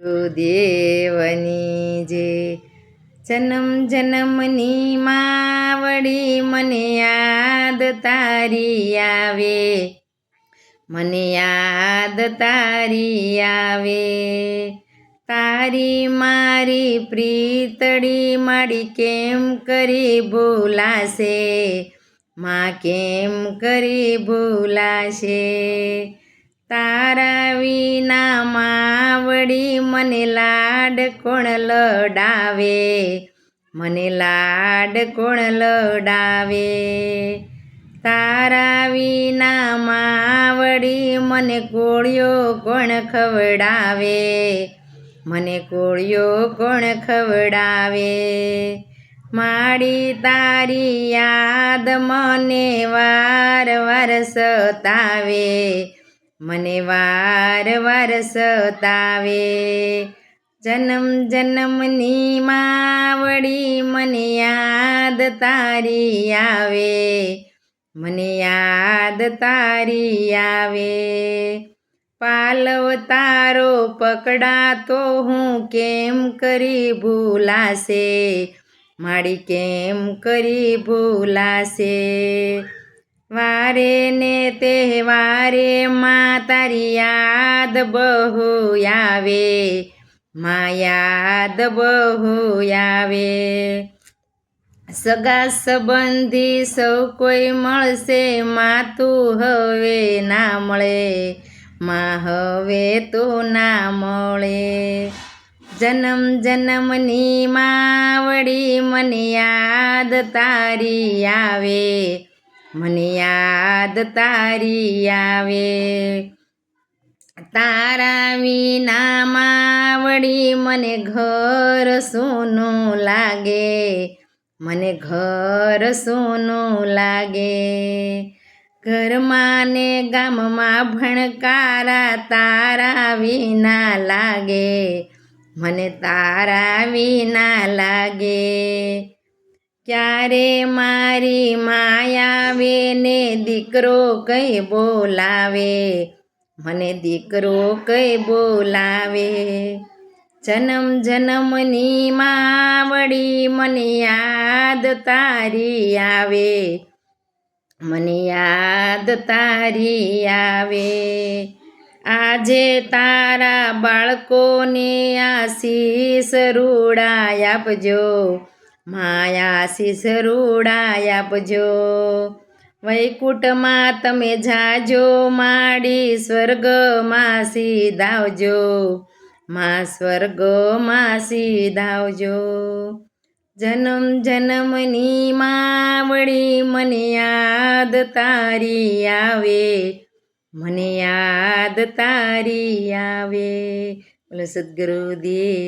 ગુરુદેવની જે જન્મ જન્મની માવડી મને યાદ તારી આવે મને યાદ તારી આવે તારી મારી પ્રીતડી માડી કેમ કરી ભૂલાશે માં કેમ કરી ભૂલાશે તારા વિના માવડી મને લાડ કોણ લડાવે? મને લાડ કોણ લડાવે? તારા વિના માવડી મને કોળિયો કોણ ખવડાવે? મને કોળિયો કોણ ખવડાવે? માડી તારી યાદ મને વાર વાર સતાવે. મને વાર વાર સતાવે જન્મ જન્મની માવડી મને યાદ તારી આવે. મને યાદ તારી આવે. પાલવ તારો પકડાતો હું કેમ કરી ભૂલાશે? માડી કેમ કરી ભૂલાશે? વારે ને તહેવારે માં તારી યાદ બહુ આવે. માં યાદ બહુ આવે. સગા સંબંધી સૌ કોઈ મળશે, માં તું હવે ના મળે. માં હવે તો ના મળે. જન્મ જન્મની માવડી મને યાદ તારી આવે. મને યાદ તારી આવે. તારા વિના માવડી મને ઘર સોનું લાગે. મને ઘર સોનું લાગે. ઘરમાં ને ગામમાં ભણકારા તારા વિના લાગે. મને તારા વિના લાગે. ક્યારે મારી માયાવે ને દીકરો કઈ બોલાવે? મને દીકરો કઈ બોલાવે? જન્મ જન્મની માવડી મને યાદ તારી આવે. મને યાદ તારી આવે. આજે તારા બાળકોને આશીષ રૂડાય આપજો. માયા આશીષ રૂડાય આપજો. વૈકુંઠમાં તમે જાજો, માડી સ્વર્ગમાં સીધાવજો. સ્વર્ગ સ્વર્ગમાં સીધાવજો. જન્મ જન્મની માવડી, મને યાદ તારી આવે. મને યાદ તારી આવે. બોલો સદગુરુદેવ.